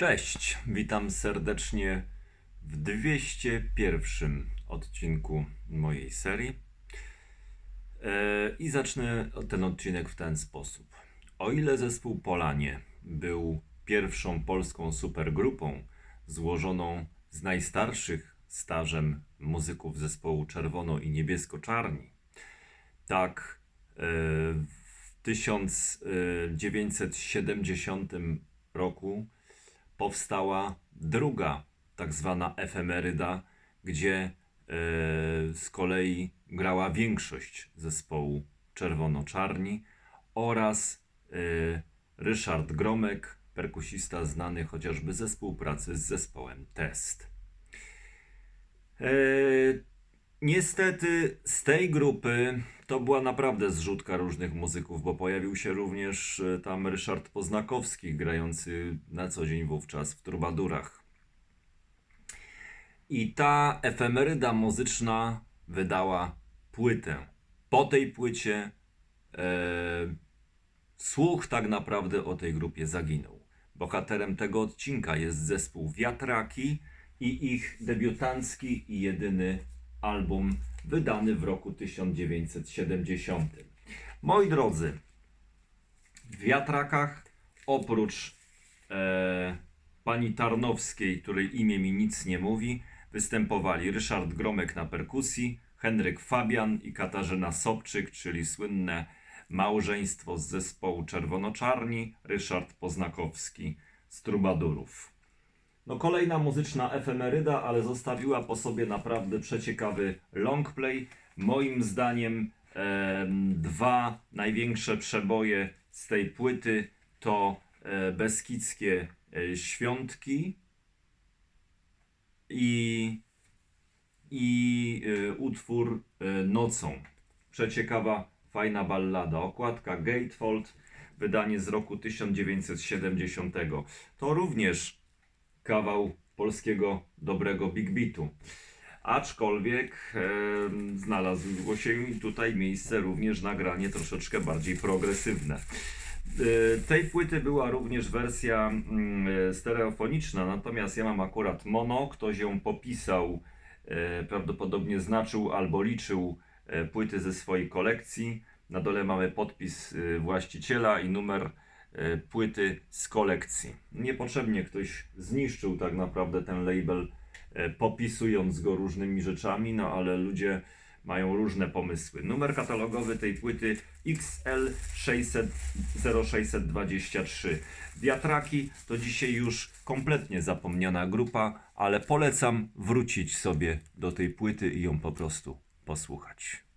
Cześć, witam serdecznie w 201 odcinku mojej serii. E, I zacznę ten odcinek w ten sposób. O ile zespół Polanie był pierwszą polską supergrupą złożoną z najstarszych stażem muzyków zespołu Czerwono i Niebiesko-Czarni, tak e, w 1970 roku powstała druga tak zwana efemeryda, gdzie e, z kolei grała większość zespołu Czerwono-Czarni oraz e, Ryszard Gromek, perkusista znany chociażby ze współpracy z zespołem Test. Niestety z tej grupy to była naprawdę zrzutka różnych muzyków, bo pojawił się również e, tam Ryszard Poznakowski, grający na co dzień wówczas w Trubadurach. I ta efemeryda muzyczna wydała płytę. Po tej płycie e, słuch tak naprawdę o tej grupie zaginął. Bohaterem tego odcinka jest zespół Wiatraki i ich debiutancki i jedyny album wydany w roku 1970. Moi drodzy, w Wiatrakach oprócz e, pani Tarnowskiej, której imię mi nic nie mówi, występowali Ryszard Gromek na perkusji, Henryk Fabian i Katarzyna Sobczyk, czyli słynne małżeństwo z zespołu Czerwono-Czarni, Ryszard Poznakowski z Trubadurów. No kolejna muzyczna efemeryda, ale zostawiła po sobie naprawdę przeciekawy longplay. Moim zdaniem em, dwa największe przeboje z tej płyty to e, Beskidzkie e, Świątki i, i e, utwór e, Nocą. Przeciekawa, fajna ballada. Okładka Gatefold, wydanie z roku 1970. To również kawał polskiego dobrego big beatu. Aczkolwiek e, znalazło się tutaj miejsce również na granie troszeczkę bardziej progresywne. E, tej płyty była również wersja mm, e, stereofoniczna, natomiast ja mam akurat mono. Ktoś ją popisał, e, prawdopodobnie znaczył albo liczył płyty ze swojej kolekcji. Na dole mamy podpis właściciela i numer płyty z kolekcji. Niepotrzebnie ktoś zniszczył tak naprawdę ten label, e, popisując go różnymi rzeczami, no ale ludzie mają różne pomysły. Numer katalogowy tej płyty XL 600 0623. Wiatraki to dzisiaj już kompletnie zapomniana grupa, ale polecam wrócić sobie do tej płyty i ją po prostu posłuchać.